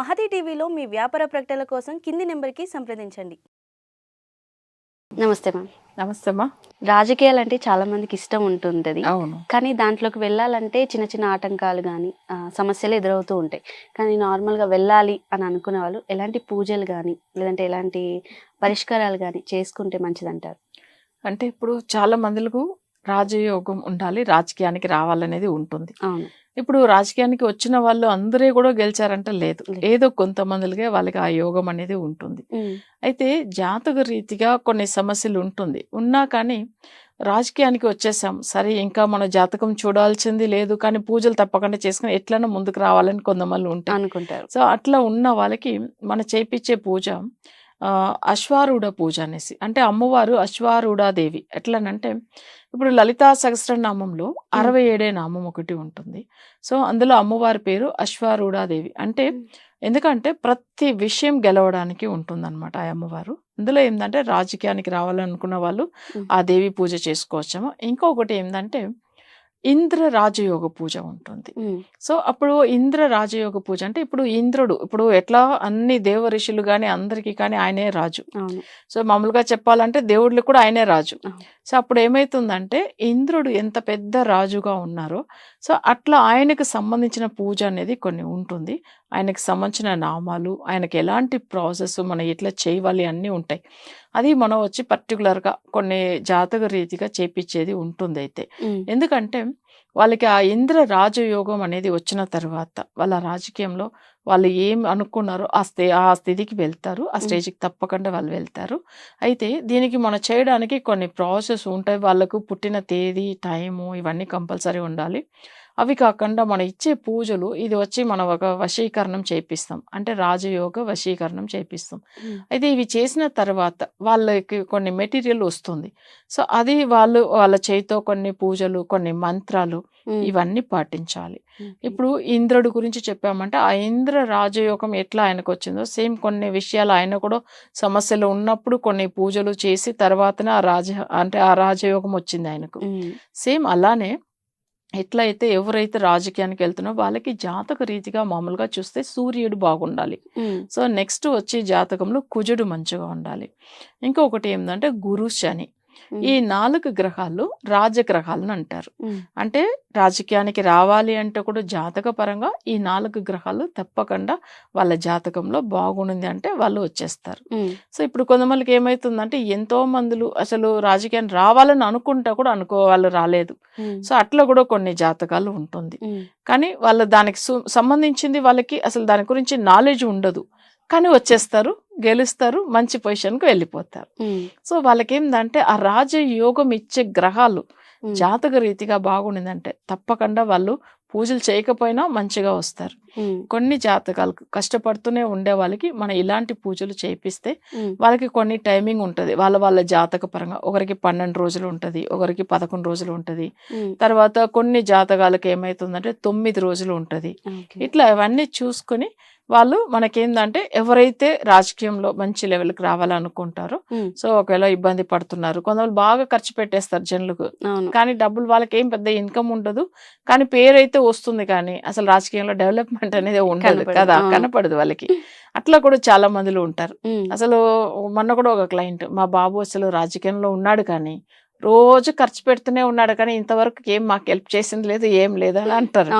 మహతి టీవీలో మీ వ్యాపార ప్రకటనల కోసం కింది నెంబర్కి సంప్రదించండి. నమస్తే మ్యామ్. నమస్తే అమ్మా. రాజకీయాలు అంటే చాలా మందికి ఇష్టం ఉంటుంది అవును. కానీ దాంట్లోకి వెళ్ళాలంటే చిన్న చిన్న ఆటంకాలు కానీ సమస్యలు ఎదురవుతూ ఉంటాయి. కానీ నార్మల్గా వెళ్ళాలి అని అనుకునే వాళ్ళు ఎలాంటి పూజలు కానీ లేదంటే ఎలాంటి పరిష్కారాలు కానీ చేసుకుంటే మంచిదంటారు? అంటే ఇప్పుడు చాలా మందిలకు రాజయోగం ఉండాలి రాజకీయానికి రావాలనేది ఉంటుంది. ఇప్పుడు రాజకీయానికి వచ్చిన వాళ్ళు అందరూ కూడా గెలిచారంటే లేదు. ఏదో కొంతమందికే వాళ్ళకి ఆ యోగం అనేది ఉంటుంది. అయితే జాతక రీతిగా కొన్ని సమస్యలు ఉంటుంది. ఉన్నా కానీ రాజకీయానికి వచ్చేసాం. సరే ఇంకా మన జాతకం చూడాల్సింది లేదు కానీ పూజలు తప్పకుండా చేసుకుని ఎట్లైనా ముందుకు రావాలని కొంతమంది ఉంటారు. అనుకుంటారు. సో అట్లా ఉన్న వాళ్ళకి మన చేపించే పూజ అశ్వారూఢ పూజ అనేసి. అంటే అమ్మవారు అశ్వారూఢాదేవి. ఎట్లనంటే ఇప్పుడు లలితా సహస్రనామంలో అరవై ఏడే నామం ఒకటి ఉంటుంది. సో అందులో అమ్మవారి పేరు అశ్వారూఢాదేవి. అంటే. ఎందుకంటే ప్రతి విషయం గెలవడానికి ఉంటుందన్నమాట ఆ అమ్మవారు. అందులో ఏంటంటే రాజకీయానికి రావాలనుకున్న వాళ్ళు. ఆ దేవి పూజ చేసుకోవచ్చాము. ఇంకొకటి ఏంటంటే ఇంద్ర రాజయోగ పూజ ఉంటుంది. సో అప్పుడు ఇంద్ర రాజయోగ పూజ అంటే ఇప్పుడు ఇంద్రుడు ఇప్పుడు ఎట్లా అన్ని దేవ ఋషులు కానీ అందరికీ కానీ ఆయనే రాజు. సో మామూలుగా చెప్పాలంటే దేవుళ్ళు కూడా ఆయనే రాజు. సో అప్పుడు ఏమైతుందంటే ఇంద్రుడు ఎంత పెద్ద రాజుగా ఉన్నారో సో అట్లా ఆయనకు సంబంధించిన పూజ అనేది కొన్ని ఉంటుంది. ఆయనకు సంబంధించిన నామాలు ఆయనకి ఎలాంటి ప్రాసెస్ మనం ఎట్లా చేయాలి అన్నీ ఉంటాయి. అది మనం వచ్చి పర్టికులర్గా కొన్ని జాతక రీతిగా చేపించేది ఉంటుంది అయితే ఎందుకంటే వాళ్ళకి ఆ ఇంద్ర రాజయోగం అనేది వచ్చిన తర్వాత వాళ్ళ రాజకీయంలో వాళ్ళు ఏం అనుకున్నారో ఆ స్థి ఆ స్థితికి వెళ్తారు. ఆ. స్టేజ్కి తప్పకుండా వాళ్ళు వెళ్తారు. అయితే దీనికి మనం చేయడానికి కొన్ని ప్రాసెస్ ఉంటాయి. వాళ్ళకు పుట్టిన తేదీ టైము ఇవన్నీ కంపల్సరీ ఉండాలి. అవి కాకుండా మనం ఇచ్చే పూజలు ఇది వచ్చి మనం ఒక వశీకరణం చేపిస్తాం. అంటే రాజయోగ వశీకరణం చేపిస్తాం. అయితే ఇవి చేసిన తర్వాత వాళ్ళకి కొన్ని మెటీరియల్ వస్తుంది. సో అది వాళ్ళు వాళ్ళ చేతితో కొన్ని పూజలు కొన్ని మంత్రాలు ఇవన్నీ పాటించాలి. ఇప్పుడు ఇంద్రుడి గురించి చెప్పామంటే ఆ ఇంద్ర రాజయోగం ఎట్లా ఆయనకు వచ్చిందో సేమ్ కొన్ని విషయాలు ఆయన కూడా సమస్యలు ఉన్నప్పుడు కొన్ని పూజలు చేసి తర్వాతనే ఆ రాజ అంటే ఆ రాజయోగం వచ్చింది ఆయనకు. సేమ్ అలానే ఎట్లయితే ఎవరైతే రాజకీయానికి వెళ్తున్నారో వాళ్ళకి జాతక రీతిగా మామూలుగా చూస్తే సూర్యుడు బాగుండాలి. సో నెక్స్ట్ వచ్చే జాతకంలో కుజుడు మంచిగా ఉండాలి. ఇంకొకటి ఏంటంటే గురు శని. ఈ నాలుగు గ్రహాలు రాజగ్రహాలను అంటారు. అంటే రాజకీయానికి రావాలి అంటే కూడా జాతక పరంగా ఈ నాలుగు గ్రహాలు తప్పకుండా వాళ్ళ జాతకంలో బాగుంది అంటే వాళ్ళు వచ్చేస్తారు. సో ఇప్పుడు కొంతమందికి ఏమవుతుందంటే ఎంతో మందులు అసలు రాజకీయాన్ని రావాలని అనుకుంటా కూడా అనుకో వాళ్ళు రాలేదు. సో అట్లా కూడా కొన్ని జాతకాలు ఉంటుంది. కానీ వాళ్ళు దానికి సంబంధించింది వాళ్ళకి అసలు దాని గురించి నాలెడ్జ్ ఉండదు. కానీ వచ్చేస్తారు. గెలుస్తారు మంచి పొజిషన్కి వెళ్ళిపోతారు. సో వాళ్ళకి ఏంటంటే ఆ రాజయోగం ఇచ్చే గ్రహాలు జాతక రీతిగా బాగుండిందంటే తప్పకుండా వాళ్ళు పూజలు చేయకపోయినా మంచిగా వస్తారు. కొన్ని జాతకాలు కష్టపడుతూనే ఉండే వాళ్ళకి మనం ఇలాంటి పూజలు చేపిస్తే వాళ్ళకి కొన్ని టైమింగ్ ఉంటుంది. వాళ్ళ వాళ్ళ జాతక పరంగా ఒకరికి పన్నెండు రోజులు ఉంటుంది ఒకరికి పదకొండు రోజులు ఉంటుంది. తర్వాత కొన్ని జాతకాలకు ఏమవుతుందంటే తొమ్మిది రోజులు ఉంటుంది. ఇట్లా అవన్నీ చూసుకొని వాళ్ళు మనకేందంటే ఎవరైతే రాజకీయంలో మంచి లెవెల్కి రావాలనుకుంటారో సో ఒకవేళ ఇబ్బంది పడుతున్నారు కొంతమంది బాగా ఖర్చు పెట్టేస్తారు జనులకు. కానీ డబ్బులు వాళ్ళకి ఏం పెద్ద ఇన్కమ్ ఉండదు. కానీ పేరైతే వస్తుంది కానీ అసలు రాజకీయంలో డెవలప్మెంట్ అనేది ఉండదు. కదా. కనపడదు వాళ్ళకి. అట్లా కూడా చాలా మందిలో ఉంటారు. అసలు మొన్న కూడా ఒక క్లయింట్ మా బాబు అసలు రాజకీయంలో ఉన్నాడు కానీ రోజు ఖర్చు పెడుతూనే ఉన్నాడు కానీ ఇంతవరకు ఏం మాకు హెల్ప్ చేసింది లేదు ఏం లేదు అని అంటారు.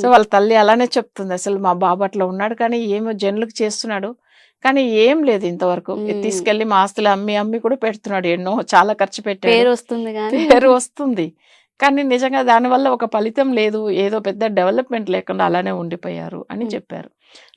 సో వాళ్ళ తల్లి అలానే చెప్తుంది అసలు మా బాబు అట్లా ఉన్నాడు కానీ ఏమో జనులకు చేస్తున్నాడు కానీ ఏం లేదు ఇంతవరకు. తీసుకెళ్ళి మా ఆస్తులు అమ్మి అమ్మి కూడా పెడుతున్నాడు ఎన్నో చాలా ఖర్చు పెట్టాడు. పేరు వస్తుంది కానీ. పేరు వస్తుంది. కానీ నిజంగా దానివల్ల ఒక ఫలితం లేదు ఏదో పెద్ద డెవలప్మెంట్ లేకుండా అలానే ఉండిపోయారు అని. చెప్పారు.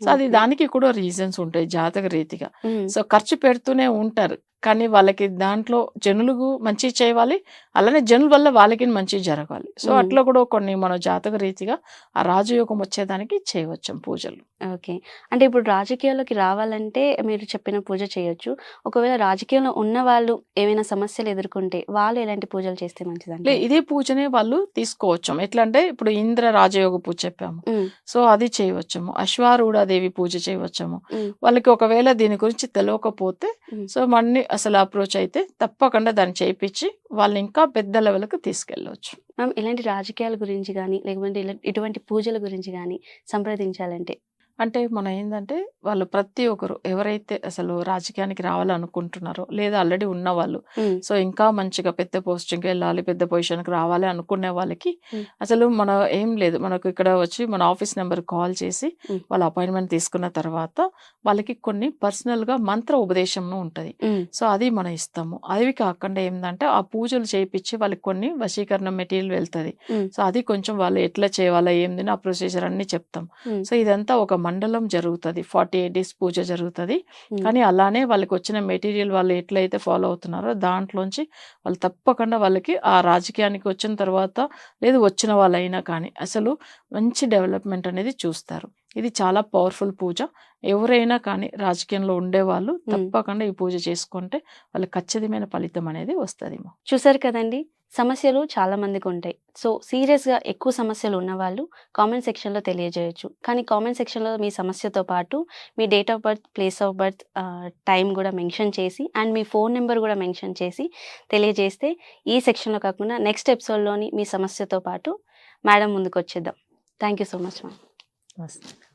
సో అది. దానికి కూడా రీజన్స్ ఉంటాయి జాతక రీతిగా. సో ఖర్చు పెడుతూనే ఉంటారు. కానీ వాళ్ళకి దాంట్లో జనులకు మంచి చేయాలి అలానే జనుల వల్ల వాళ్ళకి మంచి జరగాలి. సో. అట్లా కూడా కొన్ని మన జాతక రీతిగా ఆ రాజయోగం వచ్చేదానికి చేయవచ్చు పూజలు. ఓకే. అంటే ఇప్పుడు రాజకీయాల్లోకి రావాలంటే మీరు చెప్పిన పూజ చేయొచ్చు. ఒకవేళ రాజకీయంలో ఉన్న వాళ్ళు ఏమైనా సమస్యలు ఎదుర్కొంటే వాళ్ళు ఎలాంటి పూజలు చేస్తే లే మంచిదంటే ఇదే పూజనే వాళ్ళు తీసుకోవచ్చు. ఎట్లా అంటే ఇప్పుడు ఇంద్ర రాజయోగ పూజ చెప్పాము. సో అది చేయవచ్చము. అశ్వారూఢాదేవి పూజ చేయవచ్చము. వాళ్ళకి ఒకవేళ దీని గురించి తెలియకపోతే. సో మన్ని అసలు అప్రోచ్ అయితే తప్పకుండా దాన్ని చేయించి వాళ్ళు ఇంకా పెద్ద లెవెల్కి తీసుకెళ్ళవచ్చు. మ్యామ్ ఇలాంటి రాజకీయాల గురించి కానీ లేకపోతే ఇటువంటి పూజల గురించి కానీ సంప్రదించాలంటే అంటే మనం ఏందంటే వాళ్ళు ప్రతి ఒక్కరు ఎవరైతే అసలు రాజకీయానికి రావాలనుకుంటున్నారో లేదా ఆల్రెడీ ఉన్నవాళ్ళు ఉమ్, సో ఇంకా మంచిగా పెద్ద పోస్టింగ్కి వెళ్ళాలి పెద్ద పొజిషన్కి రావాలి అనుకునే వాళ్ళకి. అసలు మన ఏం లేదు. మనకు ఇక్కడ వచ్చి మన ఆఫీస్ నెంబర్ కాల్ చేసి. వాళ్ళ అపాయింట్మెంట్ తీసుకున్న తర్వాత వాళ్ళకి కొన్ని పర్సనల్గా మంత్ర ఉపదేశం ఉంటుంది. సో అది మనం ఇస్తాము. అవి కాకుండా ఏంటంటే ఆ పూజలు చేయించి వాళ్ళకి కొన్ని వశీకరణ మెటీరియల్ వెళ్తుంది. సో అది కొంచెం వాళ్ళు ఎట్లా చేయాలా ఏంది ఆ ప్రొసీజర్ అన్ని చెప్తాం. సో ఇదంతా ఒక మండలం జరుగుతుంది. ఫార్టీ ఎయిట్ డేస్ పూజ జరుగుతుంది. కానీ అలానే వాళ్ళకి వచ్చిన మెటీరియల్ వాళ్ళు ఎట్లయితే ఫాలో అవుతున్నారో దాంట్లోంచి వాళ్ళు తప్పకుండా వాళ్ళకి ఆ రాజకీయానికి వచ్చిన తర్వాత లేదు వచ్చిన వాళ్ళైనా కానీ అసలు మంచి డెవలప్మెంట్ అనేది చూస్తారు. ఇది చాలా పవర్ఫుల్ పూజ. ఎవరైనా కానీ రాజకీయంలో ఉండేవాళ్ళు తప్పకుండా ఈ పూజ చేసుకుంటే వాళ్ళకి ఖచ్చితమైన ఫలితం అనేది వస్తుంది చూసారు కదండి సమస్యలు చాలా మందికి ఉంటాయి. సో సీరియస్గా ఎక్కువ సమస్యలు ఉన్న వాళ్ళు కామెంట్ సెక్షన్లో తెలియజేయొచ్చు. కానీ కామెంట్ సెక్షన్లో మీ సమస్యతో పాటు మీ date of birth place of birth time కూడా మెన్షన్ చేసి అండ్ మీ ఫోన్ నెంబర్ కూడా మెన్షన్ చేసి తెలియజేస్తే ఈ సెక్షన్లో కాకుండా నెక్స్ట్ ఎపిసోడ్లోని మీ సమస్యతో పాటు మేడం ముందుకు వచ్చేద్దాం thank you so much ma'am వస్తుంది